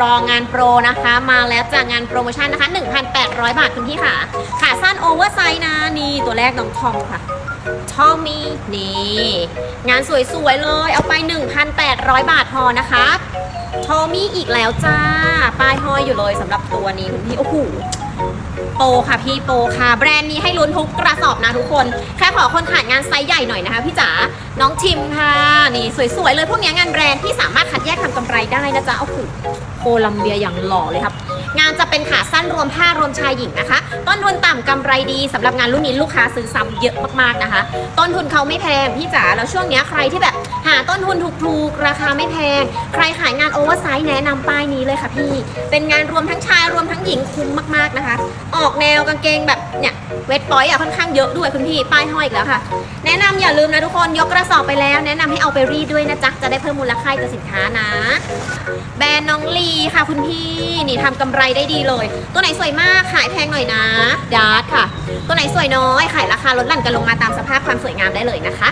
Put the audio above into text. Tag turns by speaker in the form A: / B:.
A: รองานโปรนะคะ มาแล้วจากงานโปรโมชั่นนะคะ 1,800 บาทคุณพี่ค่ะ ขาสั้นโอเวอร์ไซส์นะ นี่ตัวแรกน้องทอมค่ะทอมมี่นี่งานสวยๆเลย เอาไป 1,800 บาทพอนะคะทอมมี่อีกแล้วจ้าป้ายห้อยอยู่เลยสำหรับตัวนี้คุณพี่โอ้โหโปค่ะพี่โปค่ะ แบรนด์นี้ให้ลุ้นทุกกระสอบนะทุกคน แค่ขอคนขายงานไซส์ใหญ่หน่อยนะคะพี่จ๋าน้องทิมค่ะ นี่สวยๆเลยพวกนี้งานแบรนด์ที่สามารถคัด โคลัมเบียอย่างหล่อเลยครับ งานจะเป็นขาสั้นรวมผ้ารวมชายหญิงนะคะ ต้นทุนต่ำกำไรดีสำหรับงานรุ่นนี้ลูกค้าซื้อซ้ำเยอะมากๆนะคะ ต้นทุนเขาไม่แพงพี่จ๋าแล้วช่วงนี้ใครที่แบบหาต้นทุนถูกๆราคาไม่แพง ใครขายงานโอเวอร์ไซส์แนะนำป้ายนี้เลยค่ะพี่ เป็นงานรวมทั้งชายรวมทั้งหญิงคุ้มมากๆนะคะ ออกแนวกางเกงแบบเนี่ยเวทปอยอะค่อนข้างเยอะด้วยคุณพี่ป้ายห้อยอีกแล้วค่ะ แนะนำอย่าลืมนะทุกคนยกกระสอบไปแล้ว แนะนำให้เอาไปรีดด้วยนะจ๊ะจะได้เพิ่มมูลค่าให้กับสินค้านะ แบรนด์น้องลีค่ะคุณพี่นี่ทำกำไรได้ดีเลย ตัวไหนสวยมากขายแพงหน่อยนะดาร์ทค่ะ ตัวไหนสวยน้อยขายราคาลดหลั่นกันลงมาตามสภาพความสวยงามได้เลยนะคะ